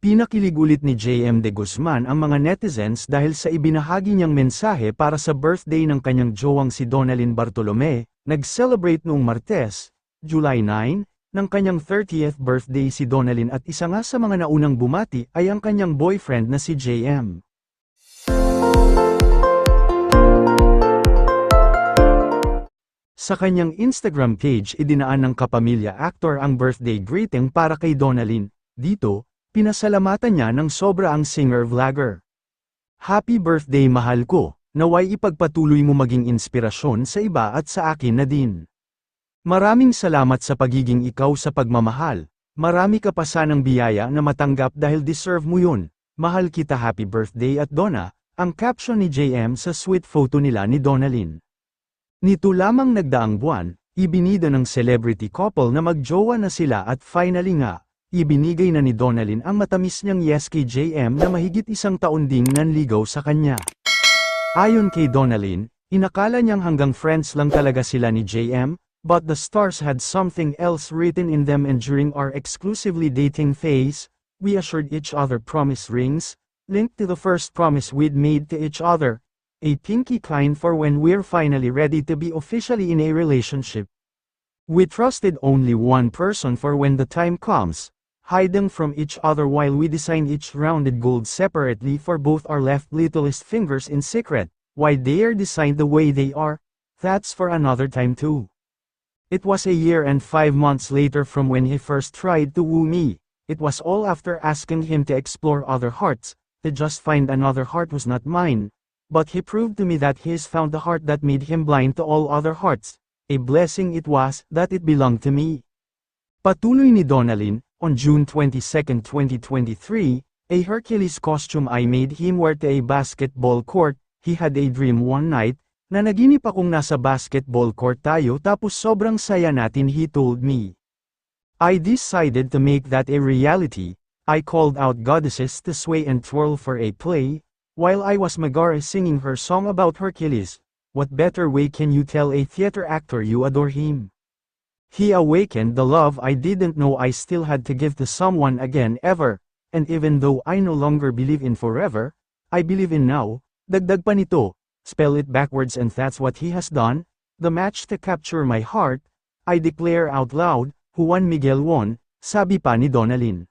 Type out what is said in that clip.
Pinakilig ulit ni JM de Guzman ang mga netizens dahil sa ibinahagi niyang mensahe para sa birthday ng kanyang jowang si Donalyn Bartolome, nag-celebrate noong Martes, July 9, ng kanyang 30th birthday si Donalyn at isa nga sa mga naunang bumati ay ang kanyang boyfriend na si JM. Sa kanyang Instagram page idinaan ng kapamilya actor ang birthday greeting para kay Donalyn. Dito, pinasalamatan niya ng sobra ang singer-vlogger. Happy birthday mahal ko, naway ipagpatuloy mo maging inspirasyon sa iba at sa akin na din. Maraming salamat sa pagiging ikaw sa pagmamahal. Marami ka pa sanang biyaya na matanggap dahil deserve mo yun. Mahal kita happy birthday at Donna, ang caption ni JM sa sweet photo nila ni Donalyn. Nito lamang nagdaang buwan, ibinida ng celebrity couple na magjowa na sila at finally nga, ibinigay na ni Donalyn ang matamis niyang yes kay JM na mahigit isang taon ding nanligaw sa kanya. Ayon kay Donalyn, inakala niyang hanggang friends lang talaga sila ni JM, but the stars had something else written in them and during our exclusively dating phase, we assured each other promise rings, linked to the first promise we'd made to each other, a pinky kind for when we're finally ready to be officially in a relationship. We trusted only one person for when the time comes, hiding from each other while we design each rounded gold separately for both our left littlest fingers in secret, why they are designed the way they are, that's for another time too. It was a year and five months later from when he first tried to woo me, it was all after asking him to explore other hearts, to just find another heart was not mine, but he proved to me that he's found the heart that made him blind to all other hearts, a blessing it was that it belonged to me. Patuloy ni Donalyn, on June 22, 2023, a Hercules costume I made him wear to a basketball court, he had a dream one night, na naginip akong nasa basketball court tayo tapos sobrang saya natin he told me. I decided to make that a reality, I called out goddesses to sway and twirl for a play, while I was Megara singing her song about Hercules, what better way can you tell a theater actor you adore him? He awakened the love I didn't know I still had to give to someone again ever, and even though I no longer believe in forever, I believe in now, dagdag pa nito, spell it backwards and that's what he has done, the match to capture my heart, I declare out loud, Juan Miguel won, sabi pa ni Donalyn.